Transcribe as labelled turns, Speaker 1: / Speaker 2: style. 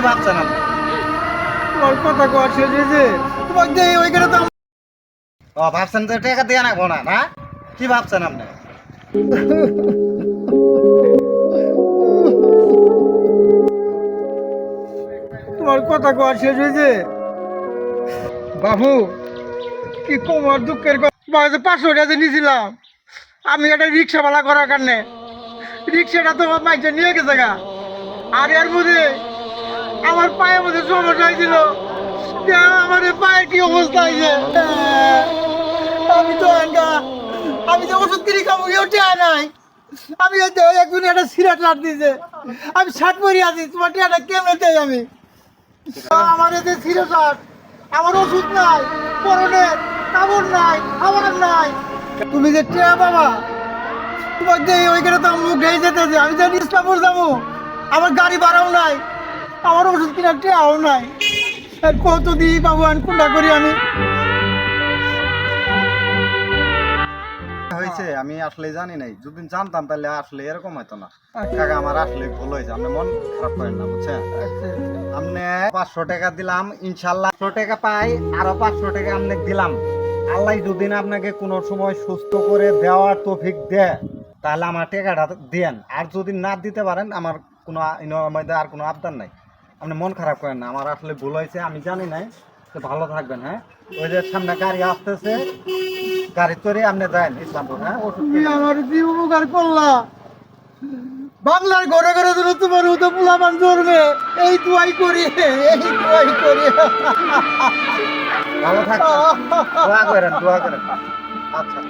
Speaker 1: কি ভাবছেন আপনি?
Speaker 2: তোমার কথা কওয়া শেষ হয়েছে। তোমাকে দিয়ে ওইখানে তো
Speaker 1: ও ভাবছেন তো টাকা দিয়ে না না না? কি ভাবছেন আপনি?
Speaker 2: তোমার কথা কওয়া শেষ হয়েছে। বাবু কি কোমর দুঃখের কথা পাঁচশো টাকা নিয়েছিলাম। আমি একটা রিক্সাওয়ালা করার কারণে। রিক্সাটা তোমার মাইকে নিয়ে গেছে গা। আর এর মধ্যে আমার পায়ের মধ্যে সমস্যা হয়েছিল যে আমার পায়ের কি অবস্থা হয়েছে আমি তো একা। আমি তো ওষুধ কিনে খাব, কেউ টেয়া নাই। আমি একদিন একটা সিরাট লাট দিয়েছে আমি শার্ট পরে আছি, তোমার টেয়াটা কেমনে দেয় আমি? আমার এতে সিরিয়াস আমার ওষুধ নাই পরনের কাপড় নাই, খাবার নাই। তুমি যে টেয়া বাবা তোমাকে দিয়ে ওইখানে তো মুখ গেয়ে যেতেছে, আমি তো ইসলামপুর যাব। আমার গাড়ি ভাড়াও নাই। আমার ওষুধ কিনার টেয়াও নাই। আর কত দিই বাবু আমি কোনটা করি আমি?
Speaker 1: হয়েছে আমি আসলে জানি নাই। যদি জানতাম তাহলে আসলে এরকম হতো না। কাকা আমার আসলে ভুল হয়েছে। আপনি মন খারাপ করেন না বুঝছেন? আপনি পাঁচশো টাকা দিলাম ইনশাল্লাহ পাঁচশো টাকা পাই আরও পাঁচশো টাকা আপনাকে দিলাম। আল্লাহ যদি না আপনাকে কোনো সময় সুস্থ করে দেওয়ার তৌফিক দেয় তাহলে আমার টাকাটা দেন। আর যদি না দিতে পারেন আমার কোনো মধ্যে আর কোনো আবদার নাই। আপনি মন খারাপ করেন না। আমার আসলে ভুল হয়েছে আমি জানি নাই। তো ভালো থাকবেন হ্যাঁ? ওই যে সামনে গাড়ি আসতেছে গাড়ি করে আপনি যান ইসলামপুর হ্যাঁ।
Speaker 2: আমার কি উপকার করলা। বাংলার ঘরে ঘরে দিল তোমার মতো পোলাপান ধরবে। এই দুয়াই করি এই দুয়াই করি।
Speaker 1: ভালো থাকবেন। দোয়া করেন দোয়া করেন। আচ্ছা।